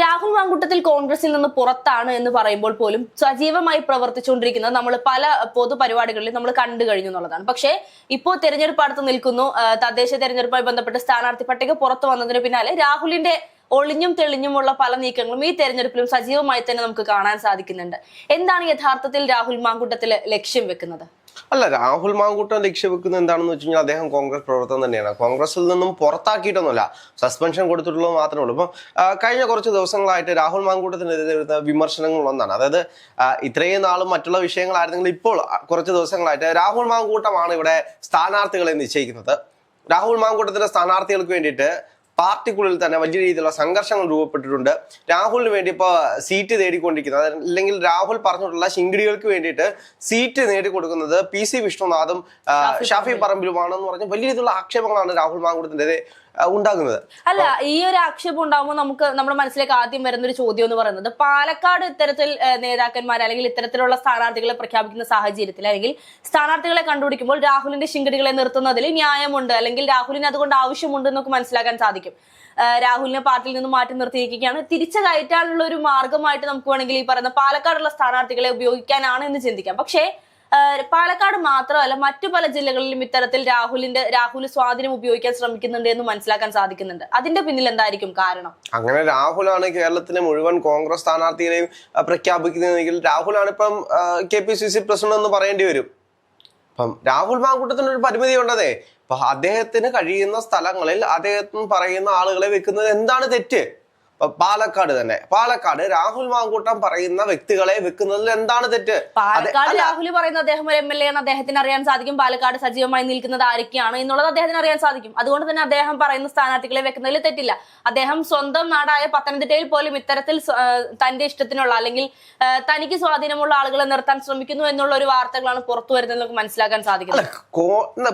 രാഹുൽ മാങ്കുട്ടത്തിൽ കോൺഗ്രസിൽ നിന്ന് പുറത്താണ് എന്ന് പറയുമ്പോൾ പോലും സജീവമായി പ്രവർത്തിച്ചുകൊണ്ടിരിക്കുന്നത് നമ്മൾ പല പൊതുപരിപാടികളിലും നമ്മൾ കണ്ടു കഴിഞ്ഞു എന്നുള്ളതാണ്. പക്ഷേ ഇപ്പോൾ തെരഞ്ഞെടുപ്പ് അടുത്ത് നിൽക്കുന്നു. തദ്ദേശ തെരഞ്ഞെടുപ്പുമായി ബന്ധപ്പെട്ട് സ്ഥാനാർത്ഥി പട്ടിക പുറത്തു വന്നതിന് പിന്നാലെ രാഹുലിന്റെ ഒളിഞ്ഞും തെളിഞ്ഞുമുള്ള പല നീക്കങ്ങളും ഈ തെരഞ്ഞെടുപ്പിലും സജീവമായി തന്നെ നമുക്ക് കാണാൻ സാധിക്കുന്നുണ്ട്. എന്താണ് യഥാർത്ഥത്തിൽ രാഹുൽ മാങ്കൂട്ടത്തിൽ ലക്ഷ്യം വെക്കുന്നത്? അല്ല രാഹുൽ മാങ്കൂട്ടം ലക്ഷ്യം വെക്കുന്നത് എന്താണെന്ന് വെച്ച് കഴിഞ്ഞാൽ അദ്ദേഹം കോൺഗ്രസ് പ്രവർത്തനം തന്നെയാണ്. കോൺഗ്രസിൽ നിന്നും പുറത്താക്കിയിട്ടൊന്നുമല്ല സസ്പെൻഷൻ കൊടുത്തിട്ടുള്ളത് മാത്രമേ ഉള്ളൂ. ഇപ്പം കഴിഞ്ഞ കുറച്ച് ദിവസങ്ങളായിട്ട് രാഹുൽ മാങ്കൂട്ടത്തിനെതിരെ വരുന്ന വിമർശനങ്ങൾ ഒന്നാണ്. അതായത് ഇത്രയും നാളും മറ്റുള്ള വിഷയങ്ങളായിരുന്നെങ്കിൽ ഇപ്പോൾ കുറച്ച് ദിവസങ്ങളായിട്ട് രാഹുൽ മാങ്കൂട്ടമാണ് ഇവിടെ സ്ഥാനാർത്ഥികളെ നിശ്ചയിക്കുന്നത്. രാഹുൽ മാങ്കൂട്ടത്തിന്റെ സ്ഥാനാർത്ഥികൾക്ക് വേണ്ടിയിട്ട് പാർട്ടിക്കുള്ളിൽ തന്നെ വലിയ രീതിയിലുള്ള സംഘർഷങ്ങൾ രൂപപ്പെട്ടിട്ടുണ്ട്. രാഹുലിന് വേണ്ടി ഇപ്പോൾ സീറ്റ് നേടിക്കൊണ്ടിരിക്കുന്നത് അല്ലെങ്കിൽ രാഹുൽ പറഞ്ഞിട്ടുള്ള ശിങ്കിടികൾക്ക് വേണ്ടിയിട്ട് സീറ്റ് നേടിക്കൊടുക്കുന്നത് പി സി വിഷ്ണുനാഥും ഷാഫി പറമ്പിലുമാണെന്ന് പറഞ്ഞ് വലിയ രീതിയിലുള്ള ആക്ഷേപങ്ങളാണ് രാഹുൽ മാങ്കൂട്ടത്തിനെതിരെ ആ, ഉണ്ടാകുന്നത് അല്ല ഈ ഒരു ആക്ഷേപം ഉണ്ടാകുമ്പോൾ നമുക്ക് നമ്മുടെ മനസ്സിലേക്ക് ആദ്യം വരുന്ന ഒരു ചോദ്യം എന്ന് പറയുന്നത് പാലക്കാട് ഇത്തരത്തിൽ നേതാക്കന്മാർ അല്ലെങ്കിൽ ഇത്തരത്തിലുള്ള സ്ഥാനാർത്ഥികളെ പ്രഖ്യാപിക്കുന്ന സാഹചര്യത്തിൽ അല്ലെങ്കിൽ സ്ഥാനാർത്ഥികളെ കണ്ടുപിടിക്കുമ്പോൾ രാഹുലിന്റെ ശിങ്കടികളെ നിർത്തുന്നതിൽ ന്യായമുണ്ട് അല്ലെങ്കിൽ രാഹുലിന് അതുകൊണ്ട് ആവശ്യമുണ്ട് എന്നൊക്കെ മനസ്സിലാക്കാൻ സാധിക്കും. രാഹുലിനെ പാർട്ടിയിൽ നിന്ന് മാറ്റി നിർത്തിയിരിക്കുകയാണ്. തിരിച്ചു കയറ്റാനുള്ള ഒരു മാർഗമായിട്ട് നമുക്ക് വേണമെങ്കിൽ ഈ പറയുന്ന പാലക്കാടുള്ള സ്ഥാനാർത്ഥികളെ ഉപയോഗിക്കാനാണ് എന്ന് ചിന്തിക്കാം. പക്ഷേ പാലക്കാട് മാത്രമല്ല മറ്റു പല ജില്ലകളിലും ഇത്തരത്തിൽ രാഹുലിന്റെ രാഹുൽ സ്വാധീനം ഉപയോഗിക്കാൻ ശ്രമിക്കുന്നുണ്ട് എന്ന് മനസ്സിലാക്കാൻ സാധിക്കുന്നുണ്ട്. അതിന്റെ പിന്നിൽ എന്തായിരിക്കും കാരണം? അങ്ങനെ രാഹുലാണ് കേരളത്തിലെ മുഴുവൻ കോൺഗ്രസ് സ്ഥാനാർത്ഥികളെയും പ്രഖ്യാപിക്കുന്നതെങ്കിൽ രാഹുലാണ് ഇപ്പം K P C C president എന്ന് പറയേണ്ടി വരും. അപ്പം രാഹുൽ മാങ്കൂട്ടത്തിന് ഒരു പരിമിതി ഉണ്ടതേ. അപ്പൊ അദ്ദേഹത്തിന് കഴിയുന്ന സ്ഥലങ്ങളിൽ അദ്ദേഹത്തിന് പറയുന്ന ആളുകളെ വെക്കുന്നത് എന്താണ് തെറ്റ്? പാലക്കാട് തന്നെ. പാലക്കാട് രാഹുൽ മാങ്കൂട്ടം പറയുന്ന വ്യക്തികളെ വെക്കുന്നതിൽ എന്താണ് തെറ്റ്? പാലക്കാട് രാഹുൽ പറയുന്ന അദ്ദേഹം ഒരു എം എൽ എ എന്ന് അദ്ദേഹത്തിന് അറിയാൻ സാധിക്കും പാലക്കാട് സജീവമായി നിൽക്കുന്നത് ആരൊക്കെയാണ് എന്നുള്ളത് അദ്ദേഹത്തിന് അറിയാൻ സാധിക്കും. അതുകൊണ്ട് തന്നെ അദ്ദേഹം പറയുന്ന സ്ഥാനാർത്ഥികളെ വെക്കുന്നതിൽ തെറ്റില്ല. അദ്ദേഹം സ്വന്തം നാടായ പത്തനംതിട്ടയിൽ പോലും ഇത്തരത്തിൽ തന്റെ ഇഷ്ടത്തിനുള്ള അല്ലെങ്കിൽ തനിക്ക് സ്വാധീനമുള്ള ആളുകളെ നിർത്താൻ ശ്രമിക്കുന്നു എന്നുള്ള ഒരു വാർത്തകളാണ് പുറത്തു വരുന്നത് നമുക്ക് മനസ്സിലാക്കാൻ സാധിക്കുന്നത്.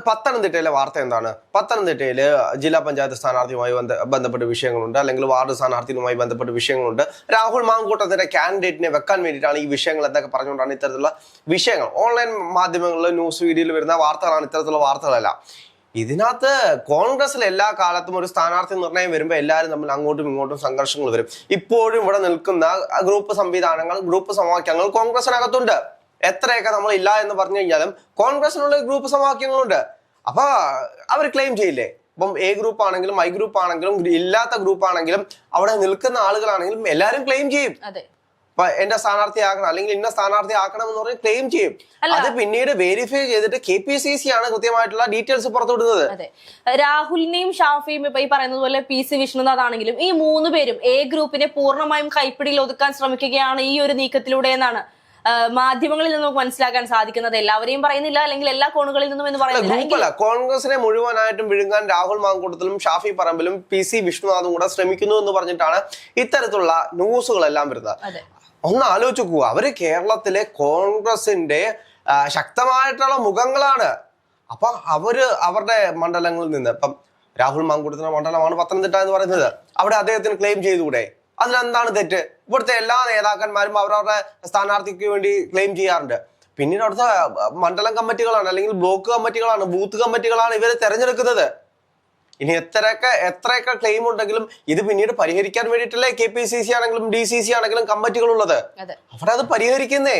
പത്തനംതിട്ടയിലെ വാർത്ത എന്താണ്? പത്തനംതിട്ടയിൽ ജില്ലാ പഞ്ചായത്ത് സ്ഥാനാർത്ഥിയുമായി ബന്ധ- ബന്ധപ്പെട്ട വിഷയങ്ങളുണ്ട്. അല്ലെങ്കിൽ വാർഡ് സ്ഥാനാർത്ഥിയുമായി ബന്ധപ്പെട്ട വിഷയങ്ങളുണ്ട്. രാഹുൽ മാങ്കൂട്ടത്തിന്റെ കാൻഡിഡേറ്റിനെ വെക്കാൻ വേണ്ടിയിട്ടാണ് ഈ വിഷയങ്ങൾ എന്നൊക്കെ പറഞ്ഞുകൊണ്ടാണ് ഇത്തരത്തിലുള്ള വിഷയങ്ങൾ. ഓൺലൈൻ മാധ്യമങ്ങളിൽ ന്യൂസ് വീഡിയോയിൽ വരുന്ന വാർത്തകളാണ് ഇത്തരത്തിലുള്ള വാർത്തകളല്ല. ഇതിനകത്ത് കോൺഗ്രസിൽ എല്ലാ കാലത്തും ഒരു സ്ഥാനാർത്ഥി നിർണയം വരുമ്പോൾ എല്ലാവരും തമ്മിൽ അങ്ങോട്ടും ഇങ്ങോട്ടും സംഘർഷങ്ങൾ വരും. ഇപ്പോഴും ഇവിടെ നിൽക്കുന്ന ഗ്രൂപ്പ് സംവിധാനങ്ങൾ ഗ്രൂപ്പ് സമവാക്യങ്ങൾ കോൺഗ്രസിനകത്തുണ്ട് എത്രയൊക്കെ നമ്മൾ ഇല്ല എന്ന് പറഞ്ഞു കഴിഞ്ഞാലും കോൺഗ്രസിനുള്ള ഗ്രൂപ്പ് സമവാക്യങ്ങളുണ്ട്. അപ്പൊ അവർ ക്ലെയിം ചെയ്യില്ലേ? ഇപ്പം എ ഗ്രൂപ്പ് ആണെങ്കിലും ഐ ഗ്രൂപ്പ് ആണെങ്കിലും ഇല്ലാത്ത ഗ്രൂപ്പ് ആണെങ്കിലും അവിടെ നിൽക്കുന്ന ആളുകളാണെങ്കിലും എല്ലാവരും ക്ലെയിം ചെയ്യും. അതെ. ഇപ്പൊ എന്റെ സ്ഥാനാർത്ഥി ആക്കണം അല്ലെങ്കിൽ ഇന്ന സ്ഥാനാർത്ഥി ആക്കണം എന്ന് പറഞ്ഞ് ക്ലെയിം ചെയ്യും. അത് പിന്നീട് വെരിഫൈ ചെയ്തിട്ട് കെ പി സി സി ആണ് കൃത്യമായിട്ടുള്ള ഡീറ്റെയിൽസ് പുറത്തുവിടുന്നത്. രാഹുലിനെയും ഷാഫിയും ഇപ്പൊ ഈ പറയുന്നത് പോലെ പി സി വിഷ്ണുനാഥ് ആണെങ്കിലും ഈ മൂന്ന് പേരും എ ഗ്രൂപ്പിനെ പൂർണമായും കൈപ്പിടിയിൽ ഒതുക്കാൻ ശ്രമിക്കുകയാണ് ഈ ഒരു നീക്കത്തിലൂടെ എന്നാണ് മാധ്യമങ്ങളിൽ നിന്ന് നമുക്ക് മനസ്സിലാക്കാൻ സാധിക്കുന്നത് എല്ലാവരെയും പറയുന്നില്ല അല്ലെങ്കിൽ എല്ലാ കോണുകളിൽ നിന്നും എന്ന് പറയുന്നില്ല. കോൺഗ്രസിനെ മുഴുവനായിട്ടും വിഴുങ്ങാൻ രാഹുൽ മാങ്കൂട്ടത്തിലും ഷാഫി പറമ്പിലും പി സി വിഷ്ണുനാഥും കൂടെ ശ്രമിക്കുന്നു എന്ന് പറഞ്ഞിട്ടാണ് ഇത്തരത്തിലുള്ള ന്യൂസുകളെല്ലാം വരുന്നത്. ഒന്ന് ആലോചിച്ച് നോക്കുക അവർ കേരളത്തിലെ കോൺഗ്രസിന്റെ ശക്തമായിട്ടുള്ള മുഖങ്ങളാണ്. അപ്പൊ അവർ അവരുടെ മണ്ഡലങ്ങളിൽ നിന്ന് ഇപ്പം രാഹുൽ മാങ്കൂട്ടത്തിന്റെ മണ്ഡലമാണ് പത്തനംതിട്ട എന്ന് പറയുന്നത്. അവിടെ അദ്ദേഹത്തിന് ക്ലെയിം ചെയ്തുകൂടെ? അതിലെന്താണ് തെറ്റ്? ഇവിടുത്തെ എല്ലാ നേതാക്കന്മാരും അവരവരുടെ സ്ഥാനാർത്ഥിക്ക് വേണ്ടി ക്ലെയിം ചെയ്യാറുണ്ട്. പിന്നീട് അവിടുത്തെ മണ്ഡലം കമ്മിറ്റികളാണ് അല്ലെങ്കിൽ ബ്ലോക്ക് കമ്മിറ്റികളാണ് ബൂത്ത് കമ്മിറ്റികളാണ് ഇവരെ തെരഞ്ഞെടുക്കുന്നത്. ഇനി എത്രയൊക്കെ എത്രയൊക്കെ ക്ലെയിം ഉണ്ടെങ്കിലും ഇത് പിന്നീട് പരിഹരിക്കാൻ വേണ്ടിയിട്ടല്ലേ കെ പി സി സി ആണെങ്കിലും ഡി സി സി ആണെങ്കിലും കമ്മിറ്റികൾ ഉള്ളത് അതെ. അവിടെ അത് പരിഹരിക്കുന്നേ.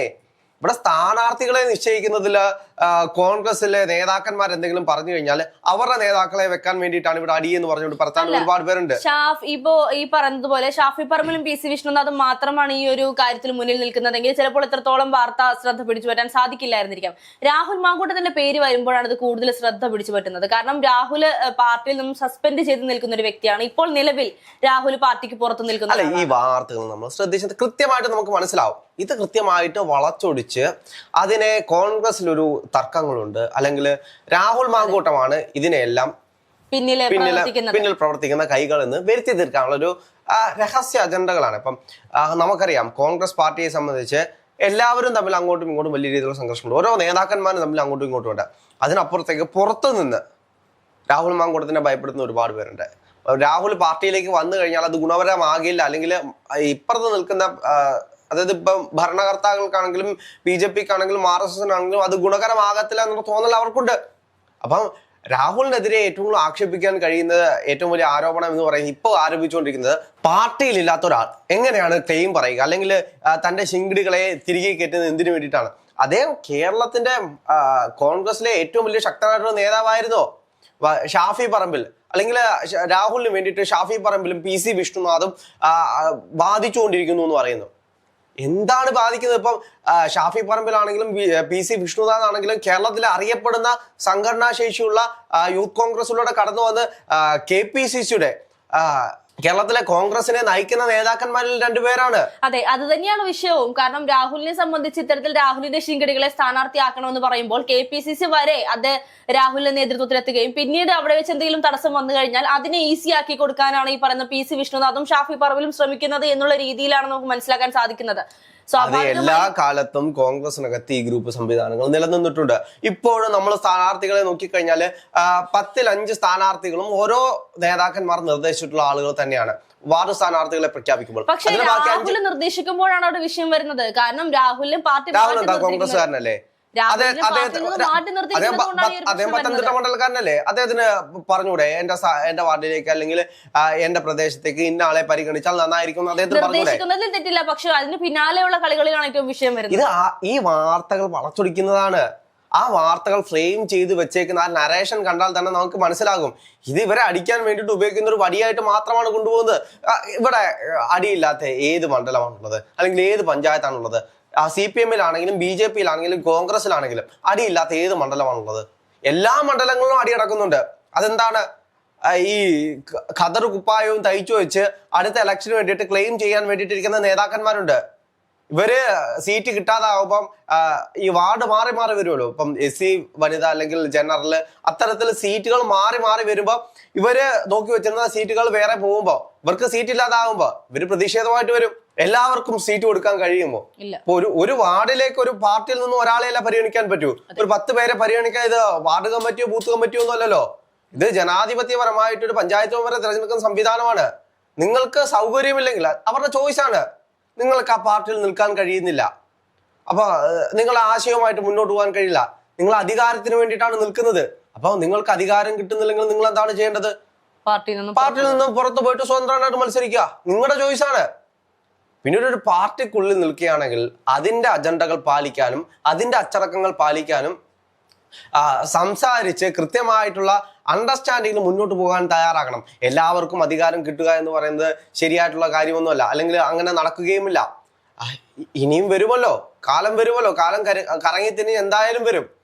ഇവിടെ സ്ഥാനാർത്ഥികളെ നിശ്ചയിക്കുന്നതിൽ കോൺഗ്രസിലെ നേതാക്കന്മാർ എന്തെങ്കിലും പറഞ്ഞു കഴിഞ്ഞാൽ അവരുടെ നേതാക്കളെ വെക്കാൻ വേണ്ടിയിട്ടാണ് ഇവിടെ അടി എന്ന് പറഞ്ഞുകൊണ്ട് പറത്താൻ ഒരുപാട് പേരുണ്ട്. ഷാഫ് ഇപ്പോ ഈ പറഞ്ഞതുപോലെ ഷാഫി പറമ്പിലും പി സി വിഷ്ണുനാഥും മാത്രമാണ് ഈ ഒരു കാര്യത്തിൽ മുന്നിൽ നിൽക്കുന്നതെങ്കിൽ ചിലപ്പോൾ എത്രത്തോളം വാർത്ത ശ്രദ്ധ പിടിച്ചു പറ്റാൻ സാധിക്കില്ലായിരുന്നിരിക്കാം. രാഹുൽ മാങ്കൂട്ടത്തിന്റെ പേര് വരുമ്പോഴാണ് ഇത് കൂടുതൽ ശ്രദ്ധ പിടിച്ചു പറ്റുന്നത്. കാരണം രാഹുൽ പാർട്ടിയിൽ നിന്നും സസ്പെൻഡ് ചെയ്ത് നിൽക്കുന്ന ഒരു വ്യക്തിയാണ് ഇപ്പോൾ നിലവിൽ രാഹുൽ പാർട്ടിക്ക് പുറത്ത് നിൽക്കുന്നത് ഈ വാർത്തകൾ നമ്മൾ ശ്രദ്ധിച്ചത് കൃത്യമായിട്ട് നമുക്ക് മനസ്സിലാവും. ഇത് കൃത്യമായിട്ട് വളച്ചൊടിച്ച് അതിനെ കോൺഗ്രസിലൊരു തർക്കങ്ങളുണ്ട്. അല്ലെങ്കിൽ രാഹുൽ മാങ്കൂട്ടമാണ് ഇതിനെല്ലാം പിന്നിലെ പിന്നിൽ പ്രവർത്തിക്കുന്ന കൈകൾ എന്ന് വരുത്തി തീർക്കാനുള്ള ഒരു രഹസ്യ അജണ്ടകളാണ്. ഇപ്പം നമുക്കറിയാം കോൺഗ്രസ് പാർട്ടിയെ സംബന്ധിച്ച് എല്ലാവരും തമ്മിൽ അങ്ങോട്ടും ഇങ്ങോട്ടും വലിയ രീതിയിലുള്ള സംഘർഷമുണ്ട്. ഓരോ നേതാക്കന്മാരും തമ്മിൽ അങ്ങോട്ടും ഇങ്ങോട്ടും ഉണ്ട്. അതിനപ്പുറത്തേക്ക് പുറത്തു നിന്ന് രാഹുൽ മാങ്കൂട്ടത്തിനെ ഭയപ്പെടുന്ന ഒരുപാട് പേരുണ്ട്. രാഹുൽ പാർട്ടിയിലേക്ക് വന്നു കഴിഞ്ഞാൽ അത് ഗുണപരമാകില്ല. അല്ലെങ്കിൽ ഇപ്പുറത്ത് നിൽക്കുന്ന അതായത് ഇപ്പം ഭരണകർത്താക്കൾക്കാണെങ്കിലും ബി ജെ പിക്കാണെങ്കിലും ആർ എസ് എസിനാണെങ്കിലും അത് ഗുണകരമാകത്തില്ല എന്നുള്ള തോന്നൽ അവർക്കുണ്ട്. അപ്പം രാഹുലിനെതിരെ ഏറ്റവും കൂടുതൽ ആക്ഷേപിക്കാൻ കഴിയുന്നത് ഏറ്റവും വലിയ ആരോപണം എന്ന് പറയുന്നത് ഇപ്പോൾ ആരോപിച്ചുകൊണ്ടിരിക്കുന്നത് പാർട്ടിയിലില്ലാത്ത ഒരാൾ. എങ്ങനെയാണ് ക്ലെയിം പറയുക? അല്ലെങ്കിൽ തന്റെ ശിങ്കിടികളെ തിരികെ കയറ്റുന്നത് എന്തിനു വേണ്ടിയിട്ടാണ്? അദ്ദേഹം കേരളത്തിന്റെ കോൺഗ്രസിലെ ഏറ്റവും വലിയ ശക്തനായിട്ടുള്ള നേതാവായിരുന്നോ? ഷാഫി പറമ്പിൽ. അല്ലെങ്കിൽ രാഹുലിന് വേണ്ടിയിട്ട് ഷാഫി പറമ്പിലും പി സി വിഷ്ണുനാഥും ബാധിച്ചുകൊണ്ടിരിക്കുന്നു എന്ന് പറയുന്നു. എന്താണ് ബാധിക്കുന്നത്? ഇപ്പം ഷാഫി പറമ്പിലാണെങ്കിലും പി സി വിഷ്ണുനാഥ് ആണെങ്കിലും കേരളത്തിൽ അറിയപ്പെടുന്ന സംഘടനാ ശേഷിയുള്ള യൂത്ത് കോൺഗ്രസിലൂടെ കടന്നു വന്ന് കെ പി സി സിയുടെ കേരളത്തിലെ കോൺഗ്രസിനെ നയിക്കുന്ന നേതാക്കന്മാരിൽ രണ്ടുപേരാണ്. അതെ അത് തന്നെയാണ് വിഷയവും. കാരണം രാഹുലിനെ സംബന്ധിച്ച് ഇത്തരത്തിൽ രാഹുലിന്റെ ശിങ്കടികളെ സ്ഥാനാർത്ഥിയാക്കണമെന്ന് പറയുമ്പോൾ കെ പി സി സി വരെ അത് രാഹുലിന്റെ നേതൃത്വത്തിലെത്തുകയും പിന്നീട് അവിടെ വെച്ച് എന്തെങ്കിലും തടസ്സം വന്നു കഴിഞ്ഞാൽ അതിനെ ഈസി ആക്കി കൊടുക്കാനാണ് ഈ പറയുന്ന പി സി വിഷ്ണുനാഥും ഷാഫി പറവിലും ശ്രമിക്കുന്നത് എന്നുള്ള രീതിയിലാണ് നമുക്ക് മനസ്സിലാക്കാൻ സാധിക്കുന്നത്. അത് എല്ലാ കാലത്തും കോൺഗ്രസിനകത്ത് ഈ ഗ്രൂപ്പ് സംവിധാനങ്ങൾ നിലനിന്നിട്ടുണ്ട്. ഇപ്പോഴും നമ്മൾ സ്ഥാനാർത്ഥികളെ നോക്കിക്കഴിഞ്ഞാൽ പത്തിൽ അഞ്ച് സ്ഥാനാർത്ഥികളും ഓരോ നേതാക്കന്മാർ നിർദ്ദേശിച്ചിട്ടുള്ള ആളുകൾ തന്നെയാണ്. വാർഡ് സ്ഥാനാർത്ഥികളെ പ്രഖ്യാപിക്കുമ്പോൾ. പക്ഷേ രാഹുൽ നിർദ്ദേശിക്കുമ്പോഴാണ് അവിടെ വിഷയം വരുന്നത്. കാരണം രാഹുലിനും പാർട്ടി രാഹുൽ എന്താ കോൺഗ്രസ്സുകാരനല്ലേ? അദ്ദേഹം പത്തനംതിട്ട മണ്ഡലക്കാരനല്ലേ അദ്ദേഹത്തിന് പറഞ്ഞൂടെ എന്റെ എന്റെ വാർഡിലേക്ക് അല്ലെങ്കിൽ എന്റെ പ്രദേശത്തേക്ക് ഇന്ന ആളെ പരിഗണിച്ചാൽ നന്നായിരിക്കും അദ്ദേഹത്തിന് പറഞ്ഞൂടെ തെറ്റില്ല പക്ഷെ അതിന് പിന്നാലെയുള്ള കളികളിലാണ് ഏറ്റവും വിഷയം വരുന്നത്. ഇത് ഈ വാർത്തകൾ വളച്ചൊടിക്കുന്നതാണ്. ആ വാർത്തകൾ ഫ്രെയിം ചെയ്ത് വെച്ചേക്കുന്ന ആ നരേഷൻ കണ്ടാൽ തന്നെ നമുക്ക് മനസ്സിലാകും. ഇത് ഇവരെ അടിക്കാൻ വേണ്ടിയിട്ട് ഉപയോഗിക്കുന്ന ഒരു വടിയായിട്ട് മാത്രമാണ് കൊണ്ടുപോകുന്നത്. ഇവിടെ അടിയില്ലാത്ത ഏത് മണ്ഡലമാണുള്ളത്? അല്ലെങ്കിൽ ഏത് പഞ്ചായത്താണുള്ളത്? സി പി എമ്മിലാണെങ്കിലും ബി ജെ പിയിലാണെങ്കിലും കോൺഗ്രസിലാണെങ്കിലും അടിയില്ലാത്ത ഏത് മണ്ഡലമാണുള്ളത്? എല്ലാ മണ്ഡലങ്ങളിലും അടി നടക്കുന്നുണ്ട് അതെന്താണ്? ഈ ഖദർ കുപ്പായവും തയ്ച്ചു വെച്ച് അടുത്ത ഇലക്ഷന് വേണ്ടിയിട്ട് ക്ലെയിം ചെയ്യാൻ വേണ്ടിയിട്ട് ഇരിക്കുന്ന നേതാക്കന്മാരുണ്ട്. ഇവർ സീറ്റ് കിട്ടാതാവുമ്പം ഈ വാർഡ് മാറി മാറി വരുമല്ലോ ഇപ്പം എസ് സി വനിത അല്ലെങ്കിൽ ജനറൽ അത്തരത്തിൽ സീറ്റുകൾ മാറി മാറി വരുമ്പോൾ ഇവർ നോക്കി വെച്ചിരുന്ന സീറ്റുകൾ വേറെ പോകുമ്പോ ഇവർക്ക് സീറ്റ് ഇല്ലാതാവുമ്പോ ഇവർ പ്രതിഷേധമായിട്ട് വരും. എല്ലാവർക്കും സീറ്റ് കൊടുക്കാൻ കഴിയുമോ? ഇപ്പൊ ഒരു ഒരു വാർഡിലേക്ക് ഒരു പാർട്ടിയിൽ നിന്ന് ഒരാളെയല്ല പരിഗണിക്കാൻ പറ്റൂ? ഒരു പത്ത് പേരെ പരിഗണിക്കാൻ ഇത് വാർഡ് കമ്മിറ്റിയോ ബൂത്ത് കമ്മിറ്റിയോ ഒന്നുമല്ലല്ലോ ഇത് ജനാധിപത്യപരമായിട്ട് ഒരു പഞ്ചായത്ത് മെമ്പറെ തിരഞ്ഞെടുക്കുന്ന സംവിധാനമാണ്. നിങ്ങൾക്ക് സൗകര്യമില്ലെങ്കിൽ അവരുടെ ചോയ്സ് ആണ്. നിങ്ങൾക്ക് ആ പാർട്ടിയിൽ നിൽക്കാൻ കഴിയുന്നില്ല. അപ്പൊ നിങ്ങൾ ആശയവുമായിട്ട് മുന്നോട്ട് പോകാൻ കഴിയില്ല. നിങ്ങൾ അധികാരത്തിന് വേണ്ടിയിട്ടാണ് നിൽക്കുന്നത്. അപ്പൊ നിങ്ങൾക്ക് അധികാരം കിട്ടുന്നില്ലെങ്കിൽ നിങ്ങൾ എന്താണ് ചെയ്യേണ്ടത്? പാർട്ടിയിൽ നിന്നും പാർട്ടിയിൽ നിന്ന് പുറത്തു പോയിട്ട് സ്വതന്ത്രമായിട്ട് മത്സരിക്കുക. നിങ്ങളുടെ ചോയ്സ് ആണ്. പിന്നീട് ഒരു പാർട്ടിക്കുള്ളിൽ നിൽക്കുകയാണെങ്കിൽ അതിന്റെ അജണ്ടകൾ പാലിക്കാനും അതിന്റെ അച്ചടക്കങ്ങൾ പാലിക്കാനും സംസാരിച്ച് കൃത്യമായിട്ടുള്ള അണ്ടർസ്റ്റാൻഡിങ്ങിൽ മുന്നോട്ട് പോകാൻ തയ്യാറാകണം. എല്ലാവർക്കും അധികാരം കിട്ടുക എന്ന് പറയുന്നത് ശരിയായിട്ടുള്ള കാര്യമൊന്നുമല്ല. അല്ലെങ്കിൽ അങ്ങനെ നടക്കുകയുമില്ല. ഇനിയും വരുമല്ലോ. കാലം വരുമല്ലോ. കാലം കര- കറങ്ങി തിരിഞ്ഞ് എന്തായാലും വരും.